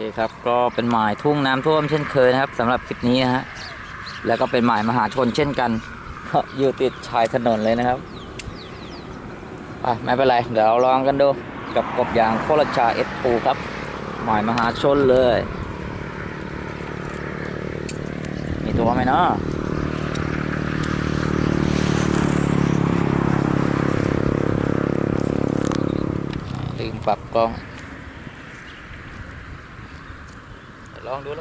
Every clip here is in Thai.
คครับก็เป็นหมายทุ่งน้ำท่วมเช่นเคยนะครับสำหรับคลิปนี้นะฮะแล้วก็เป็นหมายมหาชนเช่นกัน ก็อยู่ติดชายถนนเลยนะครับอะไม่เป็นไร เดี๋ยวเราลองกันดูกับกบยางโคราชาเอสปูครับ หมายมหาชนเลย มีตัวไหมเนาะลืมปรับกล้อง เดี๋ยวล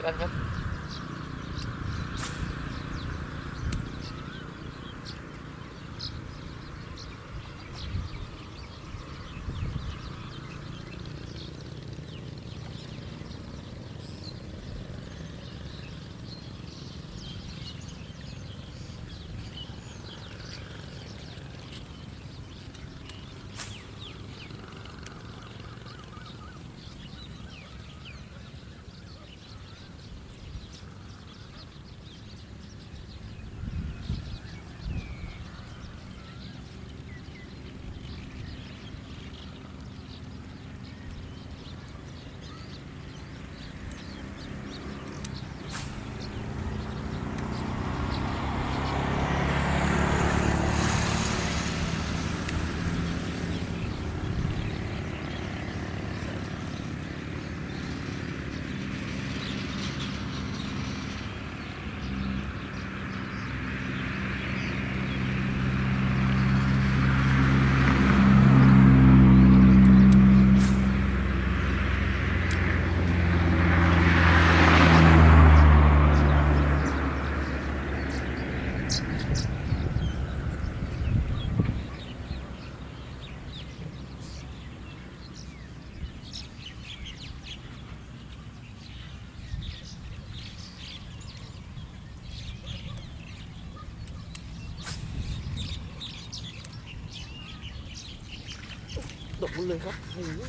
มันเลยครับโอ้โห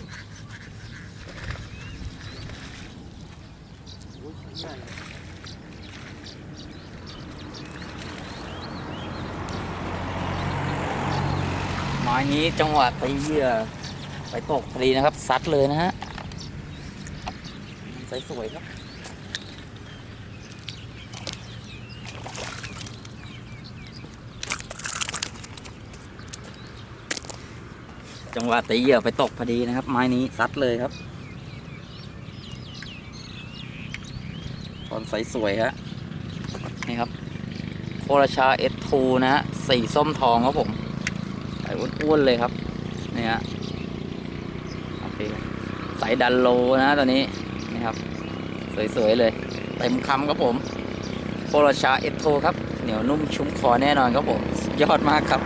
โอ้ยใหญ่ไม้นี้จังหวะไปเหยื่อไปตกพอดีนะครับ ซัดเลยนะฮะสวยๆครับ จังหวะตีเหยื่อไปตกพอดีนะครับ ไม้นี้ซัดเลยครับตอนสวยๆฮะนี่ครับโคราชาเอสทูนะฮะสีส้มทองครับผมใส่อ้วนๆเลยครับนี่ฮะโอเคใส่ดันโลนะตัวนี้นี่ครับ สวย ๆ เลยเต็มคำครับผมโคราชาเอสโทครับเหนียวนุ่มชุ่มคอแน่นอนครับผมยอดมากครับ